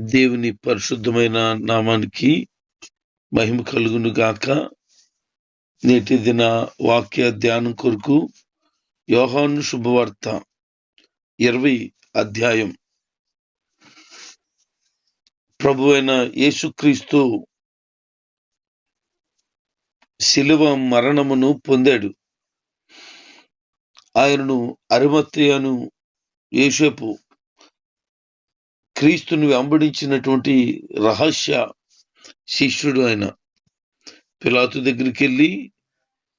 దేవుని పరిశుద్ధమైన నామానికి మహిమ కలుగును గాక. నేటి దిన వాక్య ధ్యానం కొరకు యోహాను శుభవార్త ఇరవై అధ్యాయం. ప్రభు అయిన యేసుక్రీస్తు శిలువ మరణమును పొందాడు. ఆయనను అరిమత్యను యేసేపు క్రీస్తుని వెంబడించినటువంటి రహస్య శిష్యుడు ఆయన. పిలాతు దగ్గరికి వెళ్ళి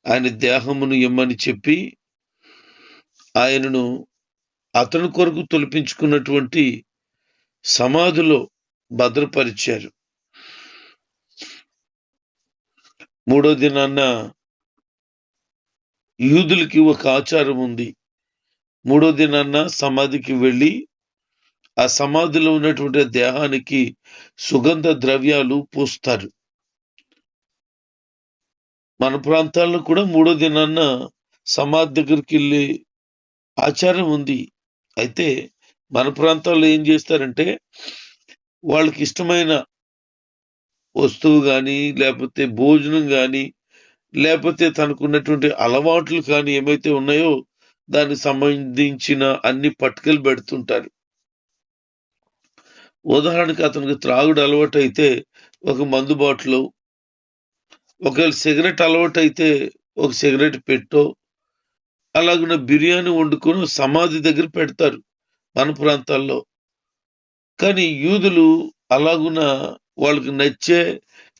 ఆయన దేహమును ఇమ్మని చెప్పి ఆయనను అతని కొరకు తొలిపించుకున్నటువంటి సమాధిలో భద్రపరిచారు. మూడో దినాన్న యూదులకి ఒక ఆచారం ఉంది. మూడో దినాన్న సమాధికి వెళ్ళి ఆ సమాధిలో ఉన్నటువంటి దేహానికి సుగంధ ద్రవ్యాలు పూస్తారు. మన ప్రాంతాల్లో కూడా మూడో దినాన్న సమాధి దగ్గరికి వెళ్ళి ఆచారం ఉంది. అయితే మన ప్రాంతాల్లో ఏం చేస్తారంటే వాళ్ళకి ఇష్టమైన వస్తువు కానీ లేకపోతే భోజనం కానీ లేకపోతే తనకున్నటువంటి అలవాట్లు కానీ ఏమైతే ఉన్నాయో దానికి సంబంధించిన అన్ని పట్టుకలు పెడుతుంటారు. ఉదాహరణకి అతనికి త్రాగుడు అలవాటు అయితే ఒక మందు బాటిల్ ఒకవేళ సిగరెట్ అలవాటు అయితే ఒక సిగరెట్ పెట్టో అలాగున్న బిర్యానీ వండుకొని సమాధి దగ్గర పెడతారు మన ప్రాంతాల్లో. కానీ యూదులు అలాగున వాళ్ళకి నచ్చే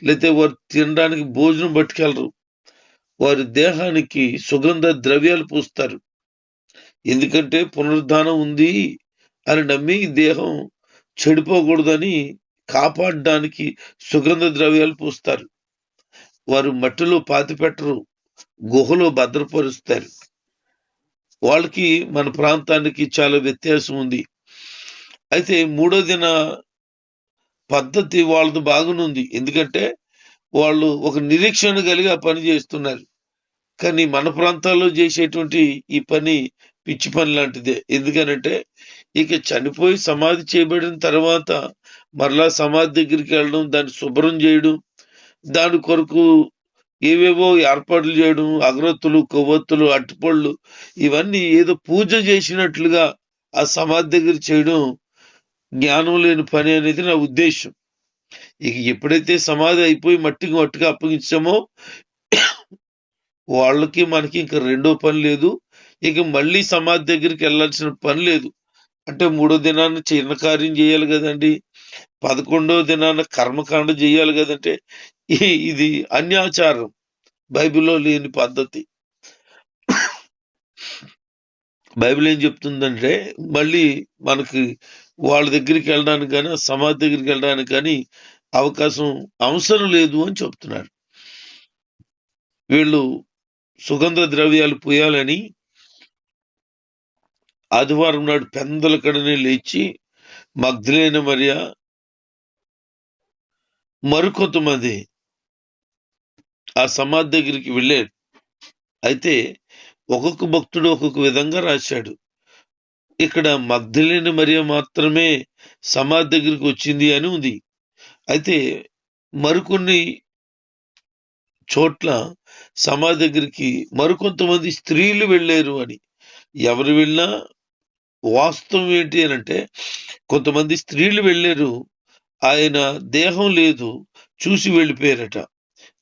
లేతే వారు తినడానికి భోజనం పట్టుకెళ్ళరు. వారి దేహానికి సుగంధ ద్రవ్యాలు పూస్తారు. ఎందుకంటే పునరుద్ధానం ఉంది అని నమ్మి దేహం చెడిపోకూడదని కాపాడడానికి సుగంధ ద్రవ్యాలు పూస్తారు. వారు మట్టిలో పాతి పెట్టరు గుహలో భద్రపరుస్తారు. వాళ్ళకి మన ప్రాంతానికి చాలా వ్యత్యాసం ఉంది. అయితే మూడో దిన పద్ధతి వాళ్ళది బాగునుంది. ఎందుకంటే వాళ్ళు ఒక నిరీక్షణ కలిగి ఆ పని చేస్తున్నారు. కానీ మన ప్రాంతాల్లో చేసేటువంటి ఈ పని పిచ్చి పని లాంటిదే. ఎందుకనంటే ఇక చనిపోయి సమాధి చేయబడిన తర్వాత మరలా సమాధి దగ్గరికి వెళ్ళడం దాన్ని శుభ్రం చేయడం దాని కొరకు ఏవేవో ఏర్పాట్లు చేయడం అగరత్తులు కొవ్వొత్తులు అట్టుపళ్ళు ఇవన్నీ ఏదో పూజ చేసినట్లుగా ఆ సమాధి దగ్గర చేయడం జ్ఞానం లేని పని అనేది నా ఉద్దేశం. ఇక ఎప్పుడైతే సమాధి అయిపోయి మట్టికి మట్టిగా అప్పగించామో వాళ్ళకి మనకి ఇంకా రెండో పని లేదు. ఇక మళ్ళీ సమాధి దగ్గరికి వెళ్ళాల్సిన పని లేదు. అంటే మూడో దినాన్ని చిన్న కార్యం చేయాలి కదండి. పదకొండో దినాన కర్మకాండ చేయాలి కదంటే ఇది అన్యాచారం. బైబిల్లో లేని పద్ధతి. బైబిల్ ఏం చెప్తుందంటే మళ్ళీ మనకి వాళ్ళ దగ్గరికి వెళ్ళడానికి కానీ సమాధి దగ్గరికి వెళ్ళడానికి కానీ అవకాశం అవసరం లేదు అని చెప్తున్నారు. వీళ్ళు సుగంధ ద్రవ్యాలు పోయాలని ఆదివారం నాడు పెందల కడనే లేచి మగ్ధులైన మరియా మరికొంతమంది ఆ సమాధి దగ్గరికి వెళ్ళాడు అయితే ఒక్కొక్క భక్తుడు ఒక్కొక్క విధంగా రాశాడు. ఇక్కడ మగ్ధులైన మరియ మాత్రమే సమాధి దగ్గరికి వచ్చింది అని ఉంది. అయితే మరికొన్ని చోట్ల సమాధి దగ్గరికి మరికొంతమంది స్త్రీలు వెళ్ళారు అని. ఎవరు వెళ్ళినా వాస్తవం ఏంటి అని అంటే కొంతమంది స్త్రీలు వెళ్ళారు ఆయన దేహం లేదు చూసి వెళ్ళిపోయారట.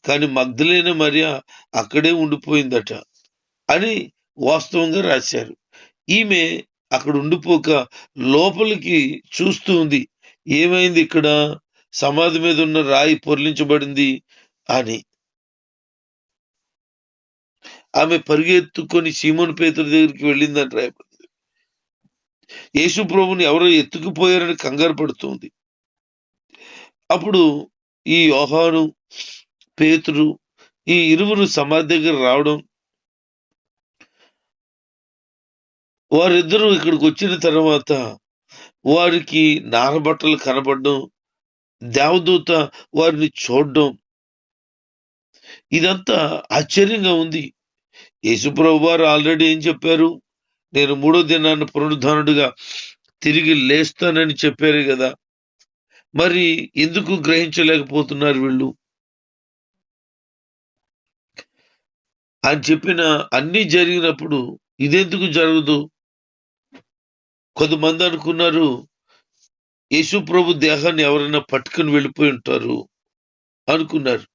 కానీ మగ్ధులైన మరియ అక్కడే ఉండిపోయిందట అని వాస్తవంగా రాశారు. ఈమె అక్కడ ఉండిపోక లోపలికి చూస్తూ ఉంది. ఏమైంది ఇక్కడ? సమాధి మీద ఉన్న రాయి పొర్లించబడింది అని. ఆమె పరిగెత్తుకొని సీమోన్ పేతుల దగ్గరికి వెళ్ళిందని రాయబడి యేసు ప్రభుని ఎవరో ఎత్తుకుపోయారని కంగారు పడుతుంది. అప్పుడు ఈ యోహాను పేతురు ఈ ఇరువురు సమాధి దగ్గర రావడం వారిద్దరూ ఇక్కడికి వచ్చిన తర్వాత వారికి నారబట్టలు కనపడడం దేవదూత వారిని చూడడం ఇదంతా ఆశ్చర్యంగా ఉంది. యేసుప్రభు వారు ఆల్రెడీ ఏం చెప్పారు? నేను మూడో దినాన్ని పునరుద్ధానుడిగా తిరిగి లేస్తానని చెప్పారు కదా. మరి ఎందుకు గ్రహించలేకపోతున్నారు వీళ్ళు? అని చెప్పిన అన్ని జరిగినప్పుడు ఇదెందుకు జరగదు? కొంతమంది అనుకున్నారు యేసు ప్రభు దేహాన్ని ఎవరైనా పట్టుకుని వెళ్ళిపోయి ఉంటారు అనుకున్నారు.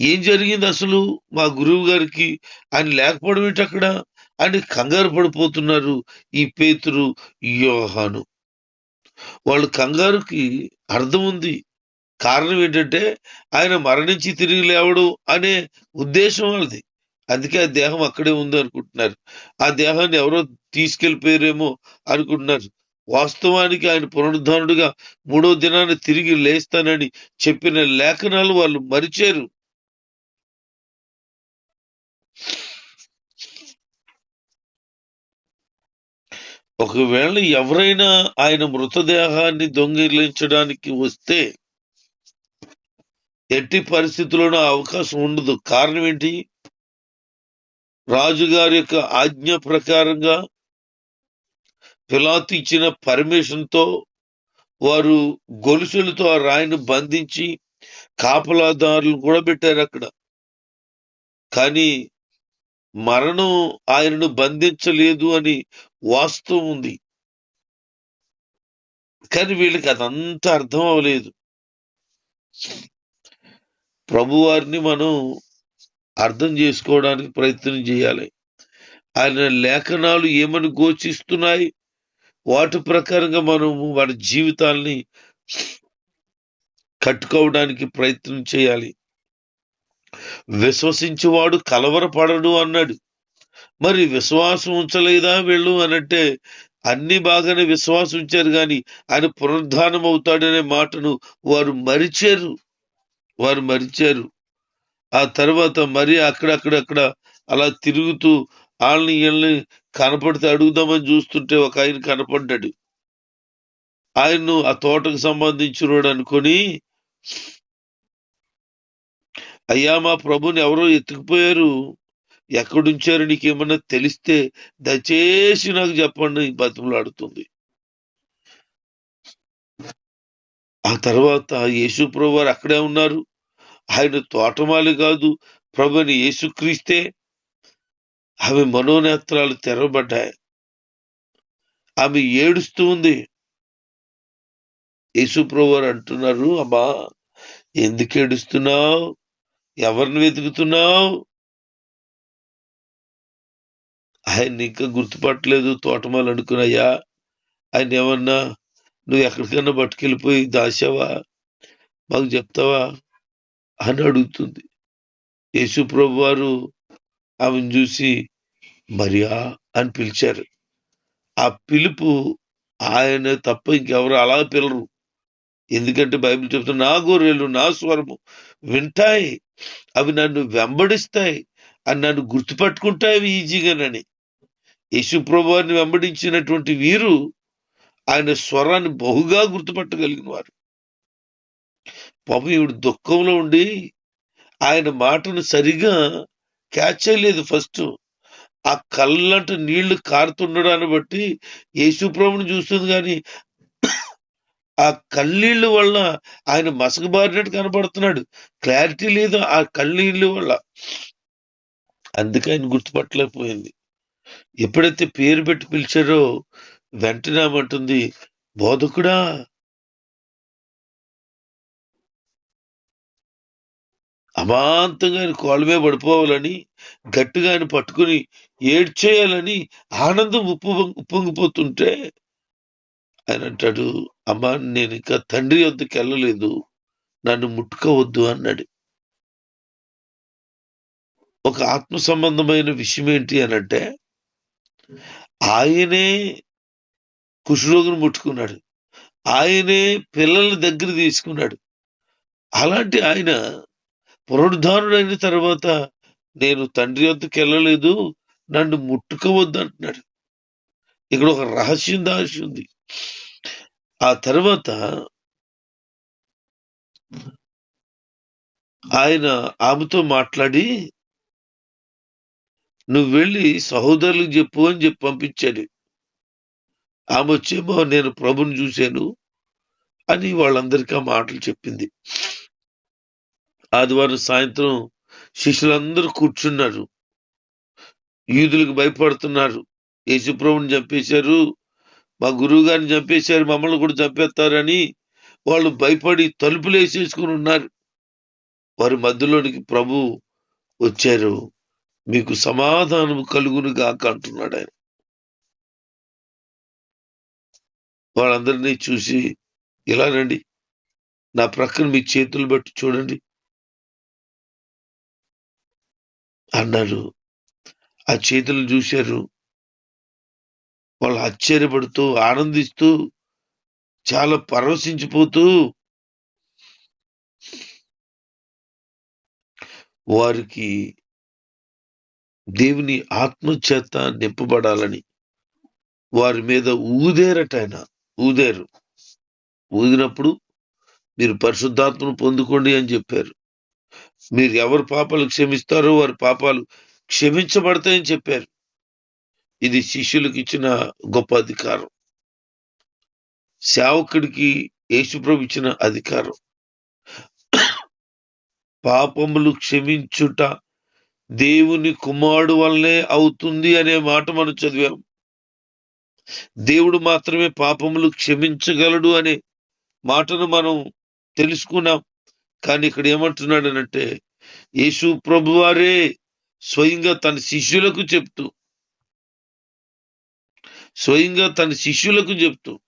ఏం జరిగింది అసలు మా గురువు గారికి? ఆయన లేకపోవడం ఏంటి అక్కడ? అని కంగారు పడిపోతున్నారు ఈ పేతురు యోహాను. వాళ్ళు కంగారుకి అర్థం ఉంది. కారణం ఏంటంటే ఆయన మరణించి తిరిగి లేవడం అనే ఉద్దేశం వాళ్ళది. అందుకే ఆ దేహం అక్కడే ఉంది అనుకుంటున్నారు. ఆ దేహాన్ని ఎవరో తీసుకెళ్ళిపోయారేమో అనుకుంటున్నారు. వాస్తవానికి ఆయన పునరుద్ధానుడిగా మూడో దినాన్ని తిరిగి లేస్తానని చెప్పిన లేఖనాలు వాళ్ళు మరిచారు. ఒకవేళ ఎవరైనా ఆయన మృతదేహాన్ని దొంగిలించడానికి వస్తే ఎట్టి పరిస్థితుల్లోనూ అవకాశం ఉండదు. కారణం ఏంటి? రాజుగారి యొక్క ఆజ్ఞ ప్రకారంగా పిలాతు ఇచ్చిన పర్మిషన్తో వారు గొలుసులతో ఆ రాయిని బంధించి కాపలాదారులు కూడా పెట్టారు అక్కడ. కానీ మరణం ఆయనను బంధించలేదు అని వాస్తవం ఉంది. కానీ వీళ్ళకి అదంతా అర్థం అవ్వలేదు. ప్రభువారిని మనం అర్థం చేసుకోవడానికి ప్రయత్నం చేయాలి. ఆయన లేఖనాలు ఏమని ఘోషిస్తున్నాయి వాటి ప్రకారంగా మనము మన జీవితాల్ని కట్టుకోవడానికి ప్రయత్నం చేయాలి. విశ్వసించువాడు కలవరపడడు అన్నాడు. మరి విశ్వాసం ఉంచలేదా వెళ్ళు అనంటే అన్ని బాగానే విశ్వాసం ఉంచారు కానీ ఆయన పునరుద్ధానం అవుతాడనే మాటను వారు మరిచారు. వారు మరిచారు. ఆ తర్వాత మరి అక్కడక్కడక్కడ అలా తిరుగుతూ వాళ్ళని వీళ్ళని కనపడితే అడుగుదామని చూస్తుంటే ఒక ఆయన కనపడ్డాడు. ఆయన్ను ఆ తోటకు సంబంధించినోడు అనుకొని అయ్యా మా ప్రభుని ఎవరో ఎత్తుకుపోయారు. ఎక్కడుంచారు నీకేమన్నా తెలిస్తే దయచేసి నాకు చెప్పండి. బతిమలాడుతుంది ఆ తర్వాత యేసు ప్రభు వారు అక్కడే ఉన్నారు. ఆయన తోటమాలి కాదు. ప్రభుని యేసుక్రీస్తే ఆమె మనోనేత్రాలు తెరవబడ్డాయి. ఆమె ఏడుస్తూ ఉంది. యేసు వారు అంటున్నారు అమ్మా ఎందుకు ఏడుస్తున్నావు? ఎవరిని వెతుకుతున్నావు? ఆయన ఇంకా గుర్తుపట్టలేదు తోటమాలు అనుకున్నాయా ఆయన ఏమన్నా నువ్వు ఎక్కడికైనా పట్టుకెళ్ళిపోయి దాచావా? మాకు చెప్తావా? అని అడుగుతుంది. యేసు ప్రభు వారు ఆమెను చూసి మరియా అని పిలిచారు. ఆ పిలుపు ఆయన తప్ప ఇంకెవరు అలా పిలరు. ఎందుకంటే బైబిల్ చెప్తున్నా నా గొర్రెలు నా స్వరము వింటాయి. అవి నన్ను వెంబడిస్తాయి అని నన్ను గుర్తుపట్టుకుంటాయి ఈజీగానని. యేసుప్రభువారిని వెంబడించినటువంటి వీరు ఆయన స్వరాన్ని బహుగా గుర్తుపట్టగలిగిన వారు పాపం ఈవిడ దుఃఖంలో ఉండి ఆయన మాటను సరిగా క్యాచ్ చేయలేదు ఫస్ట్. ఆ కళ్ళంట నీళ్ళు కారుతుండడాన్ని బట్టి యేసుప్రభుని చూస్తుంది కానీ ఆ కళ్ళీళ్ళ వల్ల ఆయన మసకబారినట్టు కనబడుతున్నాడు క్లారిటీ లేదు ఆ కళ్ళీళ్ళు వల్ల. అందుకే ఆయన గుర్తుపట్టలేకపోయింది. ఎప్పుడైతే పేరు పెట్టి పిలిచారో వెంటనే ఏమంటుంది బోధకుడా! అమాంతంగా ఆయన కోళ్ళమే పడిపోవాలని గట్టిగా ఆయన పట్టుకుని ఏడ్చేయాలని ఆనందం ఉప్పు ఉప్పొంగిపోతుంటే ఆయన అంటాడు అమ్మా నేను ఇంకా తండ్రి వద్దకు వెళ్ళలేదు. నన్ను ముట్టుకోవద్దు అన్నాడు. ఒక ఆత్మ సంబంధమైన విషయం ఏంటి అనంటే ఆయనే కుష్ఠరోగిని ముట్టుకున్నాడు. ఆయనే పిల్లల్ని దగ్గర తీసుకున్నాడు. అలాంటి ఆయన పునరుద్ధారుడైన తర్వాత నేను తండ్రి వద్దకు వెళ్ళలేదు నన్ను ముట్టుకోవద్దు అంటున్నాడు. ఇక్కడ ఒక రహస్యం దాచి ఉంది. ఆ తర్వాత ఆయన ఆమెతో మాట్లాడి నువ్వు వెళ్ళి సహోదరులకు చెప్పు అని చెప్పి పంపించాడు. ఆమె వచ్చేమో నేను ప్రభుని చూశాను అని వాళ్ళందరికీ ఆ మాటలు చెప్పింది. ఆదివారం సాయంత్రం శిష్యులందరూ కూర్చున్నారు. యూదులకు భయపడుతున్నారు. యేసుప్రభుని చంపేశారు. మా గురువు గారిని చంపేశారు మమ్మల్ని కూడా చంపేస్తారని వాళ్ళు భయపడి తలుపులు వేసేసుకుని ఉన్నారు. వారి మధ్యలోనికి ప్రభు వచ్చారు. మీకు సమాధానం కలుగును గాక అంటున్నాడు ఆయన. వాళ్ళందరినీ చూసి ఇలా రండి నా ప్రక్కన మీ చేతులు బట్టి చూడండి అన్నారు ఆ చేతులు చూశారు. వాళ్ళు ఆశ్చర్యపడుతూ ఆనందిస్తూ చాలా పరవశించిపోతూ వారికి దేవుని ఆత్మచేత నింపబడాలని వారి మీద ఊదేరట ఆయన ఊదేరు. ఊదినప్పుడు మీరు పరిశుద్ధాత్మను పొందుకోండి అని చెప్పారు. మీరు ఎవరు పాపాలు క్షమిస్తారో వారి పాపాలు క్షమించబడతాయని చెప్పారు. ఇది శిష్యులకు ఇచ్చిన గొప్ప అధికారం. సేవకుడికి యేసుప్రభు ఇచ్చిన అధికారం. పాపములు క్షమించుట దేవుని కుమారుడు వల్లనే అవుతుంది అనే మాట మనం చదివాం. దేవుడు మాత్రమే పాపములు క్షమించగలడు అనే మాటను మనం తెలుసుకున్నాం. కానీ ఇక్కడ ఏమంటున్నాడనంటే యేసు ప్రభువారే స్వయంగా తన శిష్యులకు చెప్తూ స్వయంగా తన శిష్యులకు చెప్తూ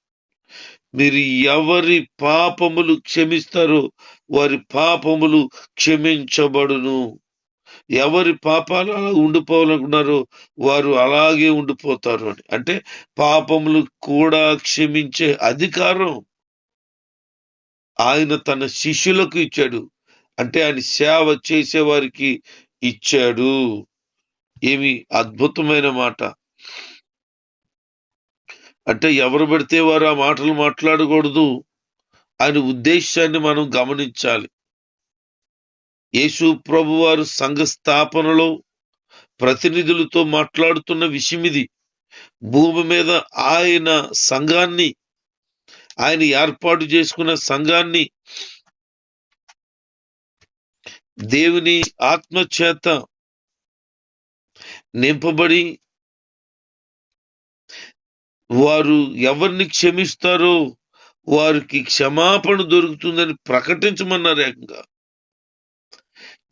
మీరు ఎవరి పాపములు క్షమిస్తారో వారి పాపములు క్షమించబడును. ఎవరి పాపాలు అలా ఉండిపోవాలనుకున్నారో వారు అలాగే ఉండిపోతారు అని. అంటే పాపములు కూడా క్షమించే అధికారం ఆయన తన శిష్యులకు ఇచ్చాడు. అంటే ఆయన సేవ చేసే వారికి ఇచ్చాడు. ఏమి అద్భుతమైన మాట. అంటే ఎవరు పడితే వారు ఆ మాటలు మాట్లాడకూడదు ఆయన ఉద్దేశాన్ని మనం గమనించాలి. యేసు ప్రభు వారు సంఘ స్థాపనలో ప్రతినిధులతో మాట్లాడుతున్న విషయం ఇది. భూమి మీద ఆయన సంఘాన్ని ఆయన ఏర్పాటు చేసుకున్న సంఘాన్ని దేవుని ఆత్మ చేత నింపబడి వారు ఎవరిని క్షమిస్తారో వారికి క్షమాపణ దొరుకుతుందని ప్రకటించమన్నారు ఏకంగా.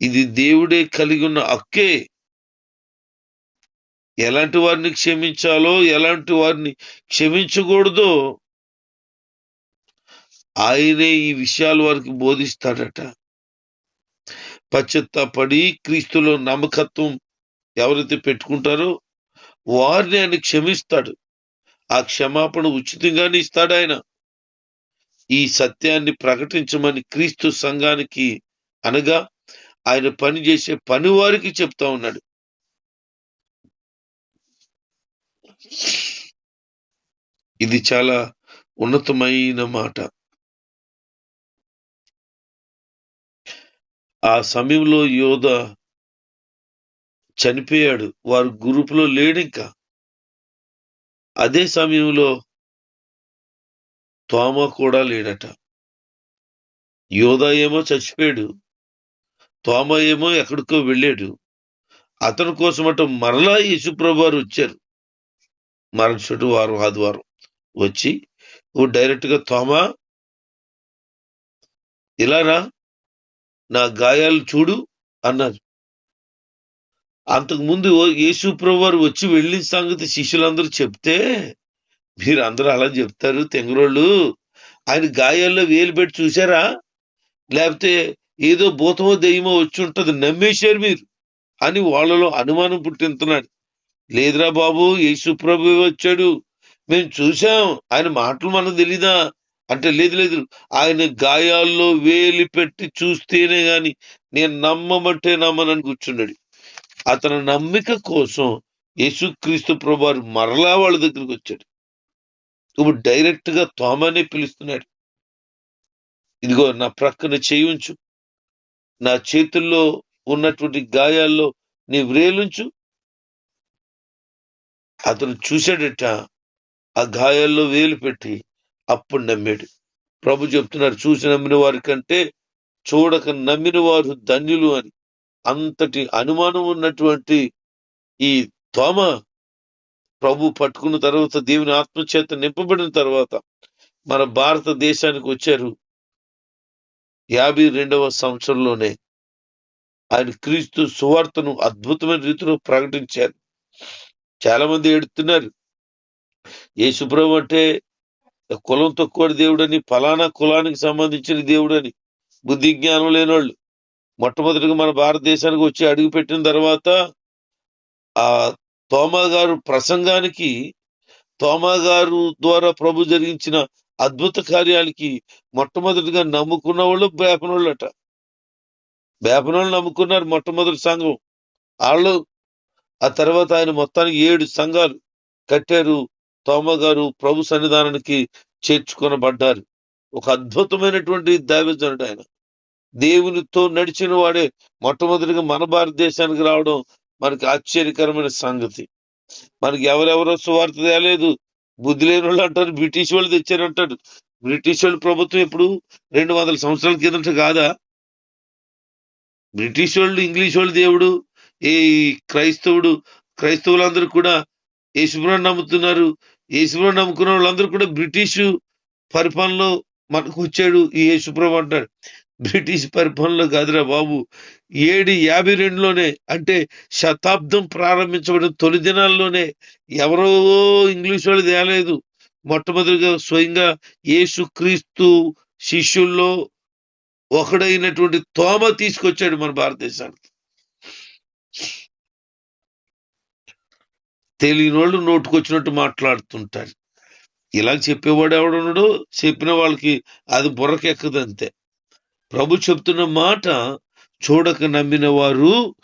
ఇది దేవుడే కలిగి ఉన్న అక్కే ఎలాంటి వారిని క్షమించాలో ఎలాంటి వారిని క్షమించకూడదో ఆయనే ఈ విషయాలు వారికి బోధిస్తాడట. పశ్చత్తాపడి క్రీస్తులో నమ్మకత్వం ఎవరైతే పెట్టుకుంటారో వారిని ఆయన క్షమిస్తాడు. ఆ క్షమాపణ ఉచితంగానే ఇస్తాడు ఆయన. ఈ సత్యాన్ని ప్రకటించమని క్రీస్తు సంఘానికి అనగా ఆయన పని చేసే పని వారికి చెప్తా ఉన్నాడు. ఇది చాలా ఉన్నతమైన మాట. ఆ సమయంలో యోధ చనిపోయాడు. వారు గ్రూపులో లేడు ఇంకా. అదే సమయంలో తోమ కూడా లేడట. యోధ ఏమో చచ్చిపోయాడు. తోమ ఏమో ఎక్కడికో వెళ్ళాడు. అతని కోసమట మరలా యేసుప్రభు వారు వచ్చారు మరుసటి వారం ఆదివారం వచ్చి డైరెక్ట్గా తోమా ఇలా రా నా గాయాలు చూడు అన్నారు. అంతకు ముందు యేసు ప్రభు వారు వచ్చి వెళ్ళిన సంగతి శిష్యులందరూ చెప్తే మీరు అందరూ అలా చెప్తారు తెంగరోళ్ళు. ఆయన గాయాల్లో వేలు పెట్టి చూసారా లేకపోతే ఏదో భూతమో దెయ్యమో వచ్చి ఉంటది నమ్మేశారు మీరు అని వాళ్ళలో అనుమానం పుట్టింతున్నాడు లేదురా బాబు యేసు ప్రభు వచ్చాడు. మేము చూసాం ఆయన మాటలు మనకు తెలీదా? అంటే లేదు లేదు. ఆయన గాయాల్లో వేలి పెట్టి చూస్తేనే గాని నేను నమ్మమంటే నమ్మనని కూర్చున్నాడు. అతని నమ్మిక కోసం యేసుక్రీస్తు ప్రభువారు మరలా వాళ్ళ దగ్గరికి వచ్చాడు. ఇప్పుడు డైరెక్ట్గా తోమనే పిలుస్తున్నాడు. ఇదిగో నా ప్రక్కన చేయించు. నా చేతుల్లో ఉన్నటువంటి గాయాల్లో నీ వ్రేలుంచు అతను చూశాడట ఆ గాయాల్లో వేలు పెట్టి అప్పుడు నమ్మాడు. ప్రభు చెప్తున్నారు చూసి నమ్మిన వారి కంటే చూడక నమ్మిన వారు ధన్యులు అని. అంతటి అనుమానం ఉన్నటువంటి ఈ తోమ ప్రభు పట్టుకున్న తర్వాత దేవుని ఆత్మచేత నింపబడిన తర్వాత మన భారతదేశానికి వచ్చారు. యాభై రెండవ సంవత్సరంలోనే ఆయన క్రీస్తు సువార్తను అద్భుతమైన రీతిలో ప్రకటించారు. చాలా మంది ఏడుతున్నారు యేసుప్రభు అంటే కులం తక్కువ దేవుడని ఫలానా కులానికి సంబంధించిన దేవుడని బుద్ధి జ్ఞానం లేనోళ్ళు. మొట్టమొదటిగా మన భారతదేశానికి వచ్చి అడుగు పెట్టిన తర్వాత ఆ తోమా గారు ప్రసంగానికి తోమా గారు ద్వారా ప్రభు జరిగించిన అద్భుత కార్యాలకి మొట్టమొదటిగా నమ్ముకున్న వాళ్ళు బేపనోళ్ళట బేపనోళ్ళు నమ్ముకున్నారు మొట్టమొదటి సంఘం. వాళ్ళు ఆ తర్వాత ఆయన మొత్తానికి ఏడు సంఘాలు కట్టారు. తోమ గారు ప్రభు సన్నిధానానికి చేర్చుకొనబడ్డారు. ఒక అద్భుతమైనటువంటి దైవజనుడు ఆయన. దేవునితో నడిచిన వాడే మొట్టమొదటిగా మన భారతదేశానికి రావడం మనకి ఆశ్చర్యకరమైన సంగతి. మనకి ఎవరెవరో సువార్త తేలేదు. బుద్ధి లేని వాళ్ళు అంటారు బ్రిటిష్ వాళ్ళు తెచ్చారంటాడు బ్రిటిష్ వాళ్ళు ప్రభుత్వం ఎప్పుడు? రెండు వందల సంవత్సరాల కిందట కాదా? బ్రిటిష్ వాళ్ళు ఇంగ్లీష్ వాళ్ళు దేవుడు ఈ క్రైస్తవుడు క్రైస్తవులందరూ కూడా యేసుప్రభు నమ్ముతున్నారు. యేసుప్రభు నమ్ముకున్న వాళ్ళందరూ కూడా బ్రిటిష్ పరిపాలనలో మనకు వచ్చాడు ఈ యేసుప్రభు అంటాడు. బ్రిటిష్ పరిపాలనలో కాదురా బాబు. ఏడు యాభై రెండులోనే అంటే శతాబ్దం ప్రారంభించబడిన తొలి దినాల్లోనే ఎవరో ఇంగ్లీష్ వాళ్ళు తేలేదు. మొట్టమొదటిగా స్వయంగా యేసు క్రీస్తు శిష్యుల్లో ఒకడైనటువంటి తోమ తీసుకొచ్చాడు మన భారతదేశానికి. తెలియని వాళ్ళు నోటుకొచ్చినట్టు మాట్లాడుతుంటారు. ఇలా చెప్పేవాడు ఎవడున్నాడో? చెప్పిన వాళ్ళకి అది బుర్రకెక్కదు అంతే ప్రభు చెప్తున్న మాట చూడక నమ్మిన వారు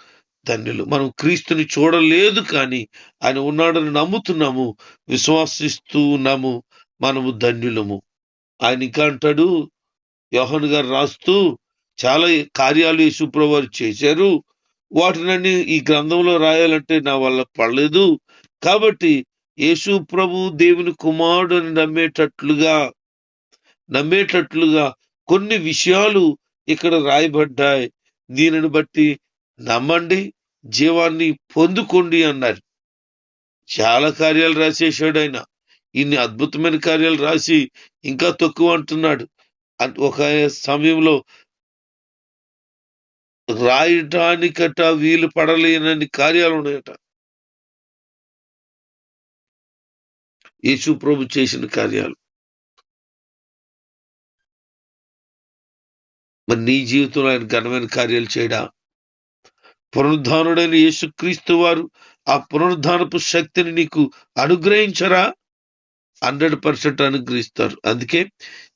ధన్యులు. మనం క్రీస్తుని చూడలేదు కానీ ఆయన ఉన్నాడని నమ్ముతున్నాము విశ్వాసిస్తూ ఉన్నాము మనము ధన్యులము. ఆయన ఇంకా అంటాడు యోహన్ గారు రాస్తూ చాలా కార్యాలు యేసుప్రభు వారు చేశారు. వాటినన్నీ ఈ గ్రంథంలో రాయాలంటే నా వల్ల పడలేదు. కాబట్టి యేసు ప్రభు దేవుని కుమారుడు అని నమ్మేటట్లుగా నమ్మేటట్లుగా కొన్ని విషయాలు ఇక్కడ రాయబడ్డాయి. దీనిని బట్టి నమ్మండి జీవాన్ని పొందుకోండి అన్నారు. చాలా కార్యాలు రాసేసాడు ఆయన. ఇన్ని అద్భుతమైన కార్యాలు రాసి ఇంకా తక్కువ అంటున్నాడు. ఒక సమయంలో రాయటానికట వీలు పడలేనన్ని కార్యాలు ఉన్నాయట. యేసు ప్రభు చేసిన కార్యాలు. మరి నీ జీవితంలో ఆయన ఘనమైన కార్యాలు చేయడా? పునరుద్ధానుడైన యేసుక్రీస్తు వారు ఆ పునరుద్ధానపు శక్తిని నీకు అనుగ్రహించరా? హండ్రెడ్ పర్సెంట్ అనుగ్రహిస్తారు. అందుకే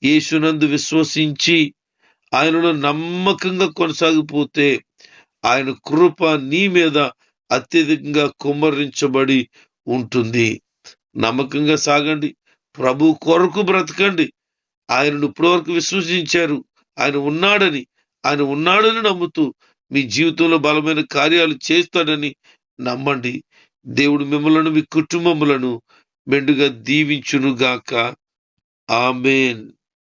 యేసునందు విశ్వసించి ఆయనలో నమ్మకంగా కొనసాగిపోతే ఆయన కృప నీ మీద అత్యధికంగా కుమ్మరించబడి ఉంటుంది. నమ్మకంగా సాగండి. ప్రభు కొరకు బ్రతకండి. ఆయనను ఇప్పటివరకు విశ్వసించారు. ఆయన ఉన్నాడని ఆయన ఉన్నాడని నమ్ముతూ మీ జీవితంలో బలమైన కార్యాలు చేస్తాడని నమ్మండి. దేవుడు మిమ్మలను మీ కుటుంబములను మెండుగా దీవించునుగాక. ఆమెన్.